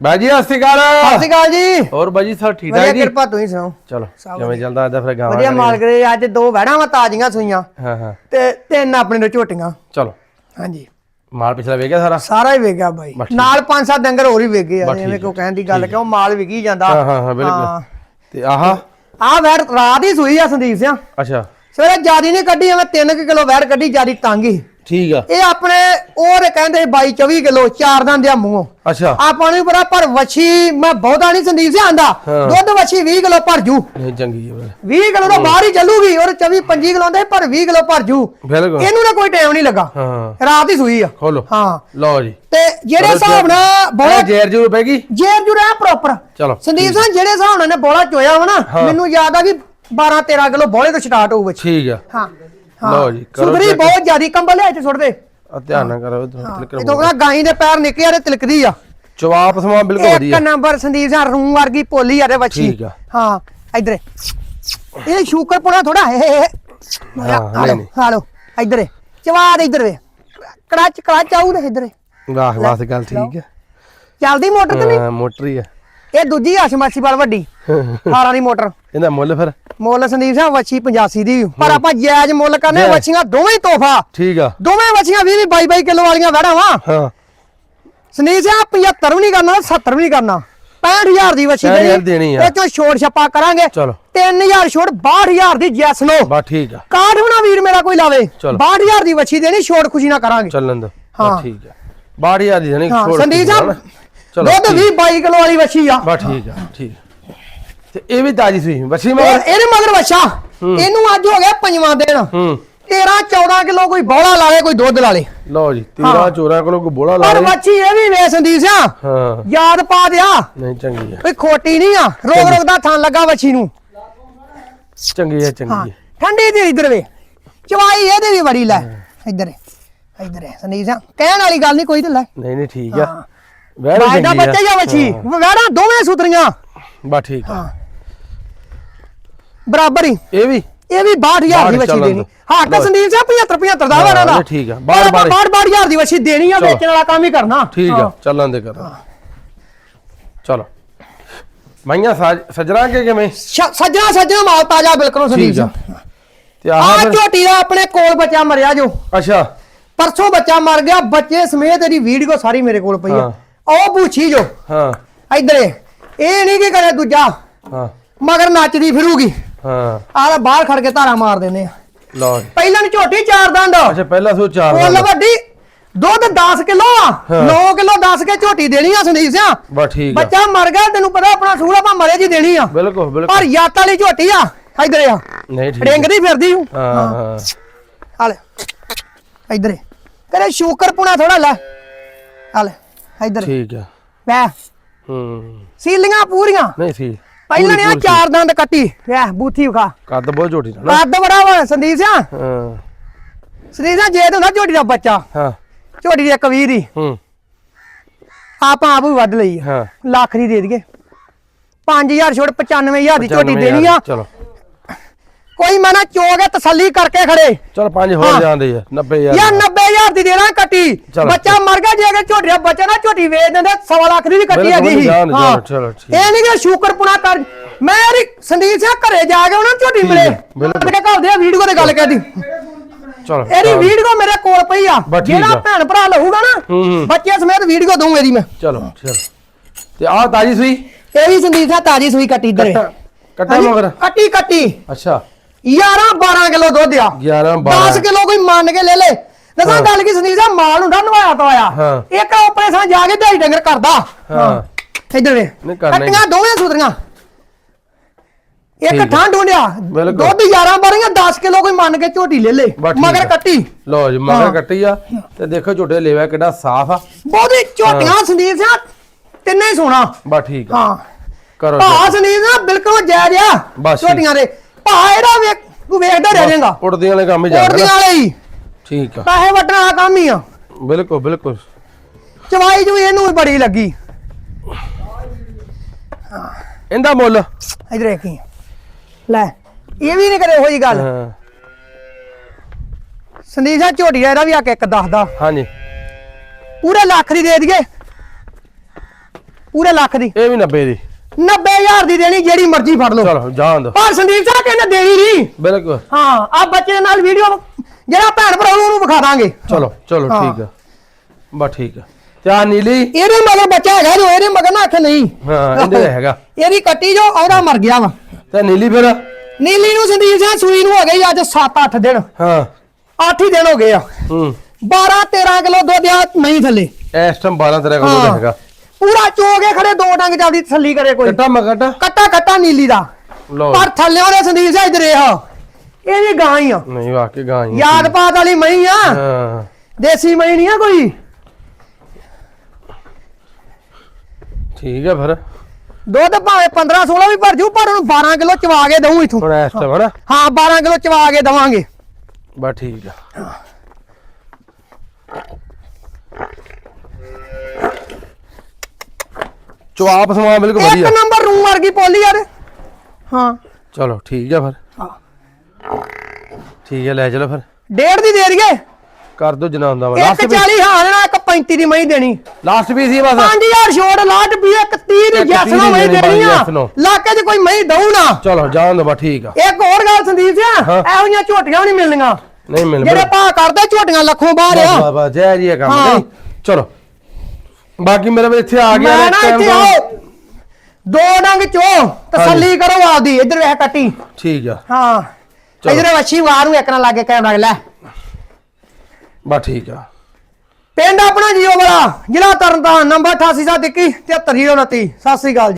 ਬਾਜੀ ਸਤਿ ਸ਼੍ਰੀ ਅਕਾਲ। ਸਤਿ ਸ਼੍ਰੀ ਅਕਾਲ ਜੀ। ਹੋਰ ਬਾਜੀ ਸਭ ਠੀਕ ਵਧੀਆ ਠਾਕ ਜੀ? ਕਿਰਪਾ ਤੁਸੀਂ ਸੁਣਾਓ? ਚਲੋ ਕਿਵੇਂ ਚੱਲਦਾ ਅੱਜ ਫਿਰ ਗਾਵਾਂ ਵਧੀਆ ਮਾਲਕ ਦੇ ਅੱਜ ਦੋ ਵਹਿੜਾਂ ਵਾ ਤਾਜ਼ੀਆਂ ਸੂਈਆਂ। ਹਾਂ ਹਾਂ। ਤੇ ਤਿੰਨ ਆਪਣੇ ਨੂੰ ਝੋਟੀਆਂ। ਚਲੋ। ਹਾਂਜੀ। ਮਾਲ ਪਿਛਲਾ ਵੇਖ ਗਿਆ ਸਾਰਾ? ਸਾਰਾ ਹੀ ਵੇਗਿਆ ਬਾਈ। ਬਸ ਠੀਕ। ਨਾਲ ਪੰਜ ਸੱਤ ਡੰਗਰ ਹੋਰ ਹੀ ਵੇਗੇ ਆ ਬਸ ਐਵੇਂ ਠੀਕ ਕੋ ਕਹਿਣ ਦੀ ਗੱਲ ਕਿਉਂ ਮਾਲ ਵਿਕੀ ਜਾਂਦਾ। ਹਾਂ ਹਾਂ ਹਾਂ ਬਿਲਕੁਲ। ਤੇ ਆਹ? ਆ ਵੈੜ ਰਾਤ ਹੀ ਸੂਈ ਆ ਸੰਦੀਪ ਸਿੰਘ ਅੱਛਾ। ਸਵੇਰੇ ਜਿਆਦੀ ਨਹੀਂ ਕੱਢੀ ਐਵੇਂ 3 ਕਿਲੋ ਵੈੜ ਕੱਢੀ ਜਿਆਦੀ ਤੰਗ ਹੀ। ਠੀਕ ਆ। ਇਹ ਆਪਣੇ ਉਹ ਤੇ ਕਹਿੰਦੇ 22 24 ਕਿਲੋ ਚਾਰ ਦੰਦ ਆ ਮੂੰਹੋਂ। ਅੱਛਾ। ਆਪਾਂ ਨੂੰ ਪਤਾ ਪਰ ਵੱਛੀ ਮੈਂ ਬਹੁਤਾ ਨਹੀਂ ਸੰਦੀਪ ਸਿੰਘ ਆਂਦਾ। ਦੁੱਧ ਵੱਛੀ 20 ਕਿਲੋ ਭਰ ਜੂ। ਨਹੀਂ ਚੰਗੀ ਹੈ 20 ਕਿਲੋ ਤੋਂ ਬਾਹਰ ਹੀ ਚੱਲੂਗੀ ਔਰ 24 25 ਕਿਲੋ ਦੇ ਪਰ 20 ਕਿਲੋ ਭਰ ਜੂ। ਇਹਨੂੰ ਨਾ ਕੋਈ ਟਾਈਮ ਨਹੀਂ ਲੱਗਾ। ਹਾਂ। ਰਾਤ ਹੀ ਸੂਈ ਆ। ਖੋਲੋ। ਹਾਂ। ਲਓ ਜੀ। ਤੇ ਜਿਹੜੇ ਹਿਸਾਬ ਨਾਲ ਬਹੁਤ ਜੇਰ ਜੂ ਪੈਗੀ ਜੇਰ ਜੁ ਰਿਹਾ ਪ੍ਰੋਪਰ ਚਲੋ ਸੰਦੀਪ ਸਿੰਘ ਜਿਹੜੇ ਹਿਸਾਬ ਨਾਲ ਨੇ ਬੋਲਾ ਚੋਇਆ ਵਾ ਨਾ। ਮੈਨੂੰ ਯਾਦ ਆ ਕਿ 12 13 ਕਿਲੋ ਬੋਲੇ ਤੋਂ ਸਟਾਰਟ ਹੋਊ ਵਿੱਚ। ਠੀਕ ਆ। ਹਾਂ। ਲਓ ਜੀ, ਕਰੋ ਸੁਧਰੀ check। ਬਹੁਤ ਜ਼ਿਆਦੀ ਕੰਬਲ ਲੈ ਚ ਸੁੱਟ ਦੇ। ਆ ਧਿਆਨ ਨਾਲ ਕਰੋ ਇਧਰ ਇਹ ਤੋਂ ਗਾਈ ਦੇ ਪੈਰ ਨਿੱਕੇ ਆ ਤੇ ਤਿਲਕਦੀ ਆ। ਜਵਾਬ ਸਮਾ ਬਿਲਕੁਲ ਇੱਕ ਵਧੀਆ। ਨੰਬਰ ਸੰਦੀਪ ਸਿੰਘ ਰੂੰ ਵਰਗੀ ਪੋਲੀ ਆ ਤੇ ਵੱਛੀ। ਠੀਕ ਆ। ਹਾਂ ਇਧਰ। ਇਹ ਸ਼ੂਕਰ ਪੁਣਾ ਥੋੜਾ ਹੈ ਹਾਂ, ਨਹੀਂ, ਨਹੀਂ। ਹਾਲੋ ਇਧਰ। ਚਵਾਦ ਇਧਰ। ਵੇ ਕੜਾਚ ਕੜਾਚ ਆਉ ਦੇ ਇਧਰ। ਵਾਹ ਵਾਹ ਗੱਲ ਠੀਕ ਹੈ ਚੱਲਦੀ ਮੋਟਰ ਤੇ ਨਹੀਂ? ਹਾਂ ਮੋਟਰ ਹੀ ਆ। ਇਹ ਦੂਜੀ ਆਸ਼ਮਾਸੀ ਵਾਲ ਵੱਡੀ 18 ਦੀ ਮੋਟਰ। ਇਹਦਾ ਮੁੱਲ ਫਿਰ? ਮੁੱਲ ਸੰਦੀਪ ਸਿੰਘ ਵੱਛੀ 85 ਦੀ। ਪਰ ਆਪਾਂ ਜਾਇਜ਼ ਮੁੱਲ ਕਰਨੇ। ਵੱਛੀਆਂ ਦੋਵੇਂ ਤੋਹਫਾ। ਠੀਕ ਆ। ਦੋਵੇਂ ਵੱਛੀਆਂ 20 20 22 22 ਕਿਲੋ ਵਾਲੀਆਂ ਵੜਾ ਵਾ। ਹਾਂ। ਸੰਦੀਪ ਸਿੰਘ 75 ਵੀ ਨਹੀਂ ਕਰਨਾ 70 ਵੀ ਨਹੀਂ ਕਰਨਾ। 65000 ਦੀ ਵੱਛੀ 65,000 ਦੇਣੀ। ਇਹ ਚੋਂ ਛੋੜ ਛੱਪਾ ਕਰਾਂਗੇ। ਚਲੋ। 3000 ਛੋੜ 62000 ਦੀ ਜੈਸ ਨੋ ਬਾ ਠੀਕ ਆ। ਕਾਰਡ ਹੋਣਾ ਵੀਰ ਮੇਰਾ ਕੋਈ ਲਾਵੇ। ਚਲੋ। 62000 ਦੀ ਵੱਛੀ ਦੇਣੀ ਛੋੜ ਖੁਸ਼ੀ ਨਾ ਕਰਾਂਗੇ। ਚੱਲਣ ਦੋ ਹਾਂ। ਠੀਕ ਆ। 62000 ਦੀ ਜਣੀ ਹਾਂ ਸੰਦੀਪ ਸਾਹਿਬ ਦੁੱਧ। 20 22 ਕਿਲੋ ਵਾਲੀ ਵੱਛੀ ਆ। ਬਾ ਠੀਕ ਆ ਠੀਕ। ਆ। ਤੇ ਇਹ ਵੀ ਤਾਜੀ ਸੂਈ ਇਹ- ਮਗਰ? ਇਹਦੇ ਮਗਰ ਵੱਛਾ। ਇਹਨੂੰ ਅੱਜ ਹੋ ਗਿਆ ਪੰਜਵਾਂ ਦਿਨ। ਹੂੰ। 13 14 ਕਿਲੋ ਕੋਈ ਬੌਲਾ ਲਾਵੇ ਕੋਈ ਦੁੱਧ ਲਾਵੇ ਲਓ ਜੀ ਤੀਰਾ ਚੋਰਾ ਕੋਲੋਂ ਕੋ ਬੋਲਾ ਲਾ ਪਰ ਵੱਛੀ ਇਹ ਵੀ ਵੇ ਸੰਦੀਪ ਸਿੰਘ ਹਾਂ। ਯਾਦ ਪਾ ਦਿਆ। ਨਹੀਂ ਚੰਗੀ ਆ। ਕੋਈ ਖੋਟੀ ਨਹੀਂ ਆ। ਰੋਗ ਰੋਗ ਦਾ ਥਾਂ ਲੱਗਾ ਵੱਛੀ ਨੂੰ। ਚੰਗੀ ਆ ਚੰਗੀ ਆ। ਠੰਡੀ ਦੀ ਇਧਰ ਵੇ। ਚਵਾਈ ਇਹਦੇ ਵੀ ਬੜੀ ਲੈ। ਇਧਰ ਇਧਰ ਸੰਦੀਪ ਸਿੰਘ ਕਹਿਣ ਵਾਲੀ ਗੱਲ ਨਹੀਂ ਕੋਈ ਤੇ ਲੈ। ਨਹੀਂ ਨਹੀਂ ਠੀਕ ਆ। ਵੈਰ ਬਾਈ ਦਾ ਚੰਗੀ ਆ। ਬੱਚਾ ਜਾਂ ਵੱਛੀ। ਵੈੜਾਂ ਦੋਵੇਂ ਸੁਤਰੀਆਂ। ਬਾ ਠੀਕ ਆ। ਹਾਂ। ਬਰਾਬਰ ਹੀ। ਇਹ ਵੀ? ਇਹ ਵੀ 62000 ਦੀ ਵੱਛੀ ਚੱਲਣ ਦੇਣੀ। ਦਿਓ। ਹਾਂ ਤਾਂ ਲਓ। ਸੰਦੀਪ ਸਿੰਘ 75 75 ਦਾ ਵਾਰਾ ਦਾ ਇਹ ਠੀਕ ਆ। ਬਾਹਠ- ਬਾਹਠ। 62000 ਦੀ ਵੱਛੀ ਦੇਣੀ ਆ ਚਲੋ। ਵੇਚਣ ਵਾਲਾ ਕੰਮ ਹੀ ਕਰਨਾ। ਠੀਕ ਹਾਂ। ਆ ਚੱਲਣ ਦੇ ਕਰ ਚਲੋ। ਮਾਈਆਂ ਸਜਣਾ ਕੇ ਕਿਵੇਂ? ਸ਼- ਸੱਜਣਾ ਸੱਜਣਾ ਮਾਲ ਤਾਜ਼ਾ ਬਿਲਕੁਲ ਸੰਦੀਪ ਆ। ਸਿੰਘ। ਤੇ ਆ ਆਹ ਫਿਰ? ਝੋਟੀ ਦਾ ਆਪਣੇ ਕੋਲ ਬੱਚਾ ਮਰਿਆ ਜੋ। ਅੱਛਾ। ਪਰਸੋਂ ਬੱਚਾ ਮਰ ਗਿਆ ਬੱਚੇ ਸਮੇਤ ਇਹਦੀ ਵੀਡੀਓ ਸਾਰੀ ਮੇਰੇ ਕੋਲ ਪਈ ਆ। ਹਾਂ। ਉਹ ਪੁੱਛੀ ਜੋ। ਹਾਂ। ਇਧਰ ਇਹ। ਨਹੀਂ ਕਿ ਕਰੇ ਦੂਜਾ। ਹਾਂ। ਮਗਰ ਨੱਚਦੀ ਫਿਰੂਗੀ। ਹਾਂ। ਆਹ ਬਾਹਰ ਖੜ ਕੇ ਧਾਰਾ ਮਾਰ ਦਿੰਦੇ ਆ। ਲਓ ਜੀ। ਪਹਿਲਾਂ ਨੂੰ ਝੋਟੀ ਚਾਰ ਦੰਦ। ਅੱਛਾ ਪਹਿਲਾ ਸੋ ਚਾਰ ਫੁੱਲ ਵਾਲਾ। ਵੱਡੀ। ਦੁੱਧ 10 ਕਿਲੋ ਆ। ਹਾਂ। 9 ਕਿਲੋ 10 ਕੇ ਝੋਟੀ ਦੇਣੀ ਆ ਸੰਦੀਪ ਸਿੰਘ ਬਸ ਠੀਕ ਆ। ਬੱਚਾ ਮਰ ਗਿਆ ਤੈਨੂੰ ਪਤਾ ਆਪਣਾ ਸੂਰ ਆਪਾਂ ਮਰੇ ਜੀ ਦੇਣੀ ਆ। ਬਿਲਕੁਲ ਪਰ ਬਿਲਕੁਲ ਯਾਤ ਵਾਲੀ ਝੋਟੀ ਆ। ਇਧਰ ਆ। ਨਹੀਂ ਠੀਕ ਆ। ਰਿੰਗਦੀ ਫਿਰਦੀ ਹੂੰ। ਹਾਂ ਹਾਂ। ਹਾਲੇ ਇਧਰ ਤੇਰੇ ਸ਼ੂਕਰ ਪੁਣਾ ਥੋੜਾ ਲੈ। ਹਾਲੇ ਇਧਰ। ਠੀਕ ਆ। ਲੈ। ਹੂੰ। ਸੀਲੀਆਂ ਪੂਰੀਆਂ। ਨਹੀਂ ਸੀ। ਪਹਿਲਾਂ ਨੇ ਆ ਚਾਰ ਦੰਦ ਕੱਟੀ। ਲੈ ਬੂਥੀ ਵਿਖਾ। ਕੱਦ ਬਹੁਤ ਝੋਟੀ ਦਾ ਨਾ। ਕੱਦ ਬੜਾ ਵਾ ਸੰਦੀਪ ਸਿੰਘ ਹਾਂ। ਸੰਦੀਪ ਸਿੰਘ ਜੇ ਤੇ ਹੁੰਦਾ ਝੋਟੀ ਦਾ ਬੱਚਾ। ਹਾਂ। ਝੋਟੀ ਦੀ ਇੱਕ ਵੀਹ ਦੀ। ਹੂੰ। ਆਪਾਂ ਆਪ ਵੀ ਵੱਧ ਲਈ ਹਾਂ। ਲੱਖ ਦੀ ਦੇ ਦਈਏ। 5000 ਛੋੜ 95000 ਦੀ ਝੋਟੀ 95,000 ਦੇਣੀ ਆ। ਚਲੋ। ਮੈਂ ਨਾ ਚੋਗੇ ਤਸੱਲੀ ਕਰਕੇ ਖੜੇ ਚਲ ਪੰਜ ਹੋਰ ਹਾਂ। ਜਾਂਦੇ ਆ 90000 ਯਾ 90000 ਦੀ ਦੇਣਾ ਕੱਟੀ ਚਲੋ। ਬੱਚਾ ਮਰ ਗਿਆ ਜੇ ਅਗਰ ਝੋਟੀ ਦਾ ਬੱਚਾ ਨਾ ਝੋਟੀ ਵੇਚ ਦਿੰਦੇ ਸਵਾ ਲੱਖ ਦੀ ਵੀ ਕੱਟੀ ਬਿਲਕੁਲ ਹੈਗੀ ਸੀ ਜਾਣ ਦਿਓ, ਹਾਂ। ਚਲੋ, ਠੀਕ। ਇਹ ਨਹੀਂ ਕਿ ਸ਼ੂਕਰ ਪੁਣਾ ਕਰ ਮੈਂ ਯਾਰੀ ਸੰਦੀਪ ਸਿੰਘ ਘਰੇ ਜਾ ਕੇ ਉਹਨਾਂ ਨੂੰ ਝੋਟੀ ਮਿਲੇ ਬਿਲਕੁਲ। ਮੇਰੇ ਘਰ ਦੇ ਵੀਡੀਓ ਤੇ ਗੱਲ ਕਹਿਦੀ ਚਲੋ ਇਹਦੀ। ਵੀਡੀਓ ਮੇਰੇ ਕੋਲ ਪਈ ਆ ਬਸ ਠੀਕ ਜਿਹੜਾ ਆ। ਭੈਣ ਭਰਾ ਲਹੂਗਾ ਨਾ ਹੂੰ। ਬੱਚੇ ਸਮੇਤ ਵੀਡੀਓ ਦਊਂ ਇਹਦੀ ਮੈਂ ਚਲੋ ਚਲੋ ਤੇ ਆਹ ਤਾਜੀ ਸੂਈ ਇਹ ਵੀ ਸੰਦੀਪ ਸਿੰਘ ਤਾਜੀ ਸੂਈ ਕੱਟੀ ਇਧਰ ਕੱਟਾ ਮਗਰ ਕੱਟੀ ਕੱਟੀ ਅੱਛਾ 11 12 ਕਿਲੋ ਦੁੱਧ ਆ। 11 12 10 ਕਿਲੋ ਕੋਈ ਮੰਨ ਕੇ ਲੈ ਲੈ। ਦੱਸਾਂ ਗੱਲ ਕੀ ਸੰਦੀਪ ਸਾਹਿਬ ਮਾਲ ਹੁੰਦਾ ਨਵਾਇਆ ਤੋਇਆ ਹਾਂ। ਇੱਕ ਉੱਪਰੇ ਸਾਂ ਜਾ ਕੇ ਢਾਈ ਡੰਗਰ ਕਰਦਾ। ਹਾਂ। ਇੱਧਰ ਵੇ ਕੱਟੀਆਂ ਦੋਵੇਂ ਸੁਧਰੀਆਂ ਇੱਕ ਹੁੰਦਿਆ। ਬਿਲਕੁਲ। ਦੁੱਧ 11 ਬਾਰੀਆਂ 10 ਕਿਲੋ ਕੋਈ ਮੰਨ ਕੇ ਝੋਟੀ ਲੈ ਲੈ। ਮਗਰ। ਕੱਟੀ। ਲਓ ਜੀ ਮਗਰ। ਕੱਟੀ ਆ। ਤੇ ਦੇਖੋ ਝੋਟੇ ਲੈਵਾ ਕਿੱਡਾ ਸਾਫ਼ ਆ। ਬਹੁਤੀ ਝੋਟੀਆਂ ਸੰਦੀਪ ਸਿੰਘ ਤਿੰਨੇ ਸੋਣਾ ਬਸ ਠੀਕ ਆ। ਹਾਂ। ਕਰੋ ਭਾ check। ਸੰਦੀਪ ਸਿੰਘ ਬਿਲਕੁਲ ਜਾਇਜ਼ ਆ। ਝੋਟੀਆਂ ਦੇ। ਭਾ ਇਹਦਾ ਵੇਖ ਤੂੰ ਵੇਖਦਾ ਰਹਿ ਜਾਏਗਾ। ਉੜਦੀਆਂ ਵਾਲੇ ਕੰਮ ਹੀ ਜਾਂਦੇ ਉੜਦੀਆਂ ਵਾਲੇ ਹੀ। ਠੀਕ ਆ। ਪੈਸੇ ਵੱਟਣ ਵਾਲਾ ਕੰਮ ਹੀ ਆ। ਬਿਲਕੁਲ ਬਿਲਕੁਲ। ਚਵਾਈ ਜੂ ਇਹਨੂੰ ਵੀ ਬੜੀ ਲੱਗੀ। ਇਹਦਾ ਮੁੱਲ। ਇਧਰ ਦੇਖੀ ਲੈ ਇਹ ਵੀ ਨਹੀਂ ਕਰੇ ਉਹੀ ਗੱਲ। ਹਾਂ। ਸੰਦੀਪ ਸਿੰਘ ਝੋਟੀ ਦਾ ਇਹਦਾ ਵੀ ਆ ਕੇ ਇੱਕ ਦੱਸਦਾ ਹਾਂਜੀ। ਪੂਰੇ ਲੱਖ ਦੀ ਦੇ ਦਈਏ। ਪੂਰੇ ਲੱਖ ਦੀ। ਇਹ ਵੀ 90 ਦੀ। 90000 ਦੀ ਦੇਣੀ ਜਿਹੜੀ ਮਰਜ਼ੀ ਫੜ ਲਓ। ਚਲੋ ਜਾਣ ਦੋ ਪਰ ਸੰਦੀਪ ਸਾਹਿਬ ਕਹਿੰਦੇ ਦੇਣੀ ਨਹੀਂ। ਬਿਲਕੁਲ। ਹਾਂ ਆ ਬੱਚੇ ਦੇ ਨਾਲ ਵੀਡੀਓ ਜਿਹੜਾ ਭੈਣ ਭਰਾ ਉਹਨੂੰ ਵਿਖਾ ਦਾਂਗੇ। ਚਲੋ ਚਲੋ। ਠੀਕ ਆ। ਬਸ ਠੀਕ ਆ। ਤੇ ਆ ਨੀਲੀ। ਇਹਦੇ ਮਗਰ ਬੱਚਾ ਹੈਗਾ ਜੋ ਇਹਦੇ ਮਗਰ ਨਾ ਆਖੇ ਨਹੀਂ। ਹਾਂ ਇਹਦੇ ਹੈਗਾ। ਇਹਦੀ ਕੱਟੀ ਜੋ ਉਹਦਾ ਮਰ ਗਿਆ ਵਾ। ਤੇ ਨੀਲੀ ਫਿਰ? ਨੀਲੀ ਨੂੰ ਸੰਦੀਪ ਸਿੰਘ ਸੂਈ ਨੂੰ ਹੋ ਗਈ ਅੱਜ 7-8 ਦਿਨ। ਹਾਂ। 8 ਹੀ ਦਿਨ ਹੋ ਗਏ ਆ। ਹੂੰ। 12-13 ਕਿਲੋ ਦੁੱਧ ਆ ਨਹੀਂ ਥੱਲੇ। ਇਸ ਟਾਈਮ 12 13 ਕਿਲੋ ਦਾ। ਹੈਗਾ। ਪੂਰਾ ਚੋਗੇ ਖੜੇ ਦੋ ਡੰਗ ਚੱਲਦੀ ਥੱਲੀ ਕਰੇ ਕੋਈ। ਕੱਟਾ ਮਗਟਾ ਕੱਟਾ? ਕੱਟਾ ਨੀਲੀ ਦਾ। ਲਓ। ਪਰ ਥੱਲੇ ਉਹਦੇ ਸੰਦੀਪ ਸਿੰਘ ਇਧਰ ਇਹ ਇਹ ਵੀ ਗਾਂ ਹੀ ਆ। ਨਹੀਂ ਵਾਕਈ ਗਾਂ ਹੀ ਆ। ਯਾਦ ਪਾਤ ਵਾਲੀ ਮਈ ਆ। ਹਾਂ। ਦੇਸੀ ਮਈ ਨਹੀਂ ਆ ਕੋਈ। ਠੀਕ ਆ ਫਿਰ। ਦੁੱਧ ਭਾਵੇਂ 15 16 ਵੀ ਭਰ ਜੂ ਪਰ ਉਹਨੂੰ 12 ਕਿਲੋ ਚਵਾ ਕੇ ਦਊ ਇਥੋਂ। ਹੁਣ ਇਸ ਹਾਂ 12 ਕਿਲੋ ਚਵਾ ਕੇ ਦਵਾਂਗੇ। ਬਸ ਠੀਕ ਆ। ਚੁਆਪ ਸਮਾ ਬਿਲਕੁਲ ਇੱਕ ਵਧੀਆ। ਨੰਬਰ ਰੂਮ ਵਰਗੀ ਪੋਲੀ ਯਾਰ। ਹਾਂ। ਚਲੋ ਠੀਕ ਆ ਫਿਰ। ਹਾਂ। ਠੀਕ ਹੈ ਲੈ ਚਲੋ ਫਿਰ। ਡੇਢ ਦੀ ਦੇ ਦਈਏ। ਕਰ ਦੋ ਜਨਾ ਹੁੰਦਾ ਵਾ ਇੱਕ ਲਾਸਟ ਵੀ 40 ਹਾਂ ਦੇਣਾ ਇੱਕ 35 ਦੀ ਮਈ ਦੇਣੀ। ਲਾਸਟ ਵੀ ਸੀ ਬਸ। 5000 ਛੋੜ ਲਾਟ ਵੀ ਇੱਕ 30 ਦੀ ਇੱਕ ਜੈਸ 30 ਨੂੰ ਮਈ ਦੀ ਦੇਣੀ ਆ। yes 'ਚ ਕੋਈ ਮਈ ਦਊ ਨਾ। ਚਲੋ ਜਾਣ ਦੋ ਬਸ ਠੀਕ ਆ। ਇੱਕ ਹੋਰ ਗੱਲ ਸੰਦੀਪ ਜੀ ਹਾਂ। ਇਹੋ ਜਿਹੀਆਂ ਝੋਟੀਆਂ ਨਹੀਂ ਮਿਲਣੀਆਂ। ਨਹੀਂ ਮਿਲ ਜਿਹੜੇ ਭਾ ਕਰਦੇ ਝੋਟੀਆਂ ਲੱਖੋਂ ਬਾਹਰ ਬਸ ਆ ਬਸ ਬਸ ਜੈ ਜੀ ਇਹ ਕੰਮ ਹਾਂ। ਨਹੀਂ? ਚਲੋ। ਬਾਕੀ ਮੇਰੇ ਵੀ ਇੱਥੇ ਆ ਗਿਆ ਮੈਂ ਨੇ ਇੱਥੇ। ਆਓ। ਦੋ ਡੰਗ ਚੋ ਤਸੱਲੀ ਕਰੋ ਆਪਦੀ ਇੱਧਰ ਵੇਖ ਕੱਟੀ ਠੀਕ ਆ। ਹਾਂ। ਇਧਰ ਵੱਛੀ ਵਾਰ ਨੂੰ ਇੱਕ ਨਾਲ ਲਾਗੇ ਕੈਮਰਾ ਲੈ। ਬਸ ਠੀਕ ਆ। ਪਿੰਡ ਆਪਣਾ ਜੀਓ ਵਾਲਾ ਜ਼ਿਲ੍ਹਾ ਤਰਨਤਾਰਨ ਨੰਬਰ 8871 7329 ਸਤਿ ਸ੍ਰੀ ਅਕਾਲ